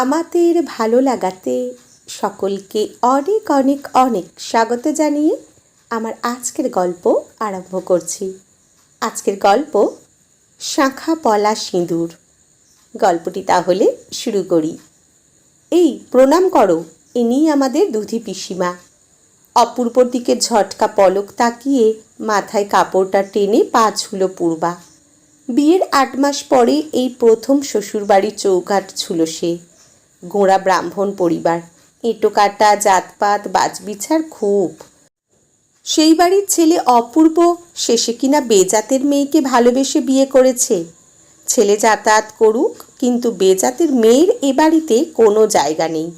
আমাদের ভালো লাগাতে সকলকে অনেক অনেক অনেক স্বাগত জানিয়ে আমার আজকের গল্প আরম্ভ করছি। আজকের গল্প শাঁখা পলা সিঁদুর। গল্পটি তাহলে শুরু করি। এই প্রণাম করো, ইনি আমাদের দুধি পিসিমা। অপূর্বর দিকে ঝটকা পলক তাকিয়ে মাথায় কাপড়টা টেনে পা ছুলো পূর্বা। বিয়ের আট মাস পরে এই প্রথম শ্বশুরবাড়ির চৌকাট ছিল সে। গোঁড়া ব্রাহ্মণ পরিবার। এঁটো কাটা জাতপাত বাজবিছার খুব। সেই বাড়ির ছেলে অপূর্ব, শেষে কিনা বেজাতের মেয়েকে ভালোবেসে বিয়ে করেছে। ছেলে যাতায়াত করুক, কিন্তু বেজাতের মেয়ের এ বাড়িতে কোনো জায়গা নেই।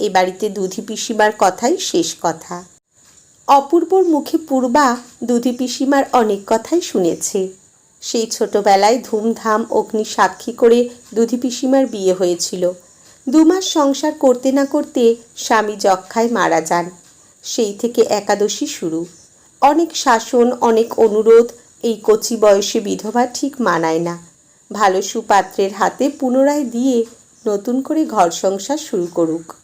এ বাড়িতে দুধি পিসিমার কথাই শেষ কথা। অপূর্বর মুখে পূর্বা দুধি পিসিমার অনেক কথাই শুনেছে। সেই ছোটবেলায় ধুমধাম অগ্নি সাক্ষী করে দুধি পিসিমার বিয়ে হয়েছিল। দু মাস সংসার করতে না করতে স্বামী যক্ষায় মারা যান। সেই থেকে একাদশী শুরু। অনেক শাসন, অনেক অনুরোধ এই কচি বয়সে বিধবা ঠিক মানায় না। ভালো সুপাত্রের হাতে পুনরায় দিয়ে নতুন করে ঘর সংসার শুরু করুক।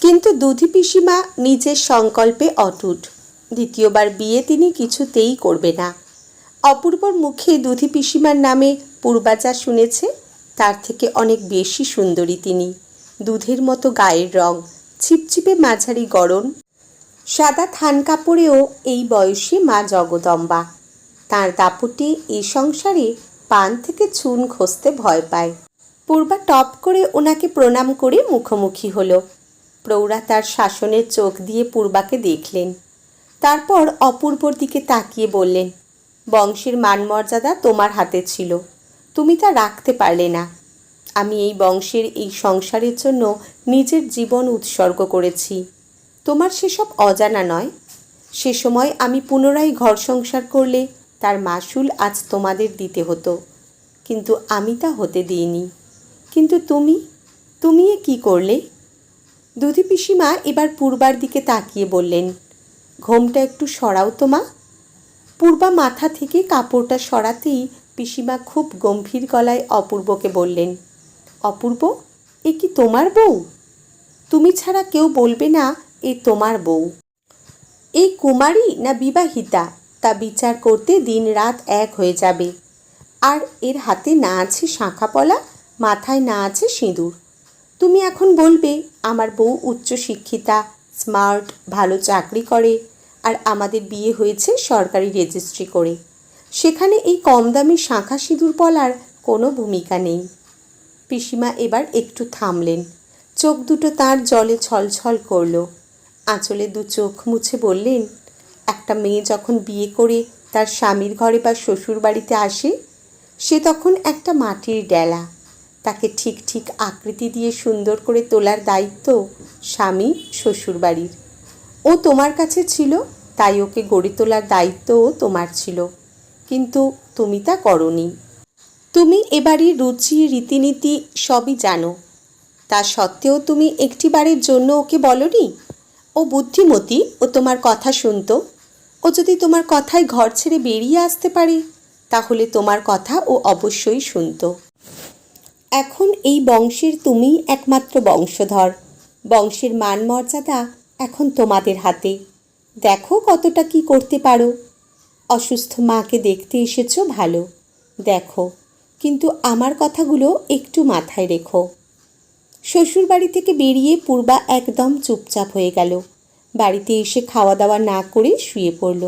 কিন্তু দুধি পিসিমা নিজের সংকল্পে অটুট। দ্বিতীয়বার বিয়ে তিনি কিছুতেই করবে না। অপূর্বর মুখে দুধি পিসিমার নামে পূর্বাচার শুনেছে তার থেকে অনেক বেশি সুন্দরী তিনি। দুধের মতো গায়ের রং, ছিপছিপে মাঝারি গরম সাদা থান কাপড়েও এই বয়সে মা জগদম্বা। তার দাপটে এ সংসারে পান থেকে চুন খসতে ভয় পায়। পূর্বা টপ করে ওনাকে প্রণাম করে মুখোমুখি হলো। প্রৌঢ়া তার শাসনের চোখ দিয়ে পূর্বাকে দেখলেন। তারপর অপূর্বর দিকে তাকিয়ে বললেন, বংশের মানমর্যাদা তোমার হাতে ছিল। তুমি তা রাখতে পারলে না। আমি এই বংশের এই সংসারের জন্য নিজের জীবন উৎসর্গ করেছি। তোমার সেসব অজানা নয়। সে সময় আমি পুনরায় ঘর সংসার করলে তার মাসুল আজ তোমাদের দিতে হতো। কিন্তু আমি তা হতে দিইনি। কিন্তু তুমি? তুমি এ কী করলে? দুধি পিসিমা এবার পূর্বার দিকে তাকিয়ে বললেন, ঘোমটা একটু সরাও তো মা। পূর্বা মাথা থেকে কাপড়টা সরাতেই পিসিমা খুব গম্ভীর গলায় অপূর্বকে বললেন, অপূর্ব, এ কি তোমার বউ? তুমি ছাড়া কেউ বলবে না, এ তোমার বউ। এই কুমারী না বিবাহিতা, তা বিচার করতে দিন রাত এক হয়ে যাবে। আর এর হাতে না আছে শাঁখাপলা, মাথায় না আছে সিঁদুর। তুমি এখন বলবে, আমার বউ উচ্চশিক্ষিতা স্মার্ট, ভালো চাকরি করে, আর আমাদের বিয়ে হয়েছে সরকারি রেজিস্ট্রি করে। সেখানে এই কম দামি শাঁখা সিঁদুর পলার কোনো ভূমিকা নেই। পিসিমা এবার একটু থামলেন। চোখ দুটো তার জলে ছলছল করল। আঁচলে দু চোখ মুছে বললেন, একটা মেয়ে যখন বিয়ে করে তার স্বামীর ঘরে বা শ্বশুর বাড়িতে আসে, সে তখন একটা মাটির ডেলা। তাকে ঠিক ঠিক আকৃতি দিয়ে সুন্দর করে তোলার দায়িত্ব স্বামী শ্বশুরবাড়ির ও তোমার কাছে ছিল, তাই ওকে গড়ে তোলার দায়িত্বও তোমার ছিল। কিন্তু তুমি তা করনি। তুমি এবাড়ির রুচি, রীতিনীতি সবই জানো। তা সত্ত্বেও তুমি একটিবারের জন্য ওকে বলনি? ও বুদ্ধিমতী ও তোমার কথা শুনতো। ও যদি তোমার কথায় ঘর ছেড়ে বেরিয়ে আসতে পারে, তাহলে তোমার কথা ও অবশ্যই শুনতো। এখন এই বংশের তুমিই একমাত্র বংশধর। বংশের মান মর্যাদা এখন তোমাদের হাতে। দেখো কতটা কি করতে পারো। অসুস্থ মাকে দেখতে এসেছ, ভালো। দেখো, কিন্তু আমার কথাগুলো একটু মাথায় রেখো। শ্বশুরবাড়ি থেকে বেরিয়ে পূর্বা একদম চুপচাপ হয়ে গেল। বাড়িতে এসে খাওয়া দাওয়া না করে শুয়ে পড়ল।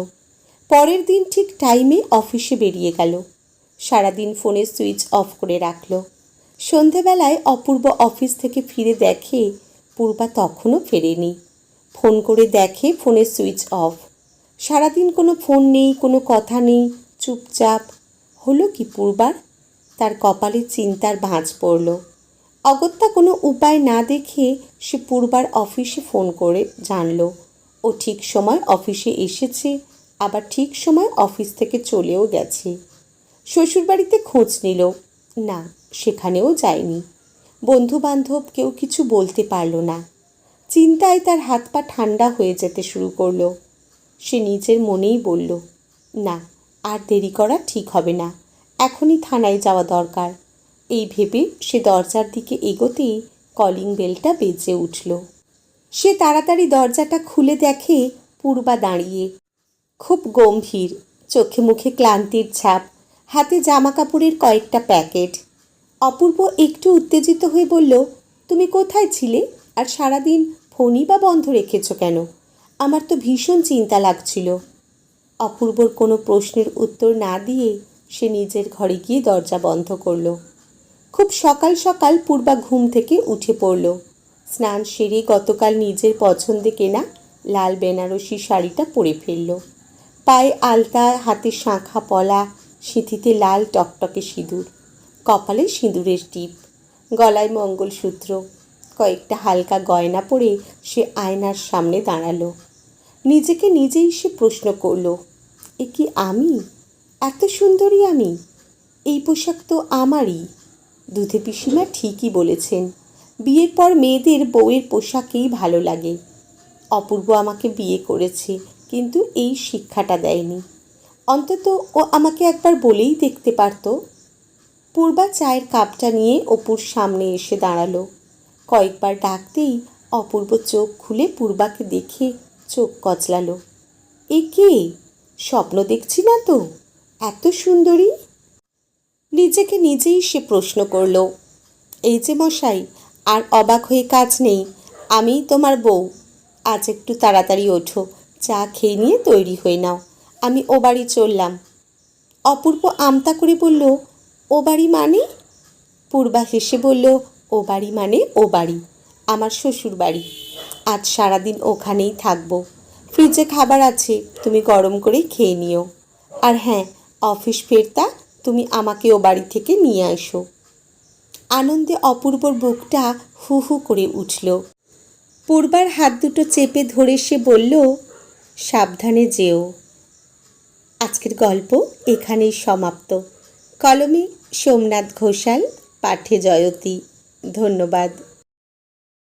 পরের দিন ঠিক টাইমে অফিসে বেরিয়ে গেল। সারাদিন ফোনে সুইচ অফ করে রাখল। সন্ধেবেলায় অপূর্ব অফিস থেকে ফিরে দেখে পূর্বা তখনও ফেরেনি। ফোন করে দেখে ফোনের সুইচ অফ সারাদিন কোনো ফোন নেই, কোনো কথা নেই, চুপচাপ। হলো কি পূর্বার? তার কপালে চিন্তার ভাঁজ পড়ল। অগত্যা কোনো উপায় না দেখে সে পূর্বার অফিসে ফোন করে জানল। ও ঠিক সময় অফিসে এসেছে, আবার ঠিক সময় অফিস থেকে চলেও গেছে। শ্বশুরবাড়িতে খোঁজ নিল। না, সেখানেও যায়নি। বন্ধু বান্ধব কেউ কিছু বলতে পারল না। চিন্তায় তার হাত পা ঠান্ডা হয়ে যেতে শুরু করল। সে নিজের মনেই বলল, না, আর দেরি করা ঠিক হবে না। এখনই থানায় যাওয়া দরকার। এই ভেবে সে দরজার দিকে এগোতেই কলিং বেলটা বেজে উঠল। সে তাড়াতাড়ি দরজাটা খুলে দেখে পূর্বা দাঁড়িয়ে। খুব গম্ভীর, চোখে মুখে ক্লান্তির ছাপ, হাতে জামা কাপড়ের কয়েকটা প্যাকেট। অপূর্ব একটু উত্তেজিত হয়ে বলল, তুমি কোথায় ছিলে? আর সারাদিন ফোনই বা বন্ধ রেখেছ কেন? আমার তো ভীষণ চিন্তা লাগছিল। অপূর্বর কোনো প্রশ্নের উত্তর না দিয়ে সে নিজের ঘরে গিয়ে দরজা বন্ধ করল। খুব সকাল সকাল পূর্বা ঘুম থেকে উঠে পড়ল। স্নান সেরে গতকাল নিজের পছন্দে কেনা লাল বেনারসি শাড়িটা পরে ফেলল। পায়ে আলতা, হাতে শাঁখা পলা, সিঁথিতে লাল টকটকে সিঁদুর, কপালে সিঁদুরের টিপ, গলায় মঙ্গলসূত্র কয়েকটা হালকা গয়না পরে সে আয়নার সামনে দাঁড়াল। নিজেকে নিজেই সে প্রশ্ন করল, এ কি আমি? এত সুন্দরী আমি? এই পোশাক তো আমারই। দুধে পিসিমা ঠিকই বলেছেন, বিয়ের পর মেয়েদের বউয়ের পোশাকেই ভালো লাগে। অপূর্ব আমাকে বিয়ে করেছে, কিন্তু এই শিক্ষাটা দেয়নি। অন্তত ও আমাকে একবার বলেই দেখতে পারতো। পূর্বা চায়ের কাপটা নিয়ে অপুর সামনে এসে দাঁড়াল। কয়েকবার ডাকতেই অপূর্ব চোখ খুলে পূর্বাকে দেখে চোখ কচলালো। এ কে? স্বপ্ন দেখছি না তো? এত সুন্দরী? নিজেকে নিজেই সে প্রশ্ন করল। এই যে মশাই, আর অবাক হয়ে কাজ নেই। আমি তোমার বউ। আজ একটু তাড়াতাড়ি ওঠো। চা খেয়ে নিয়ে তৈরি হয়ে নাও। আমি ও বাড়ি চললাম। অপূর্ব আমতা করে বলল, ও বাড়ি মানে? পূর্বা হেসে বলল ও বাড়ি মানে ও বাড়ি, আমার শ্বশুর বাড়ি। আজ সারাদিন ওখানেই থাকব। ফ্রিজে খাবার আছে, তুমি গরম করে খেয়ে নিও। আর হ্যাঁ অফিস ফেরতা, তুমি আমাকে ও বাড়ি থেকে নিয়ে আসো। আনন্দে অপূর্বর বুকটা হু হু করে উঠল। পূর্বার হাত দুটো চেপে ধরে সে বলল, সাবধানে যেও। আজকের গল্প এখানেই সমাপ্ত। কলমে সোমনাথ ঘোষাল, পাঠে জয়তী। ধন্যবাদ।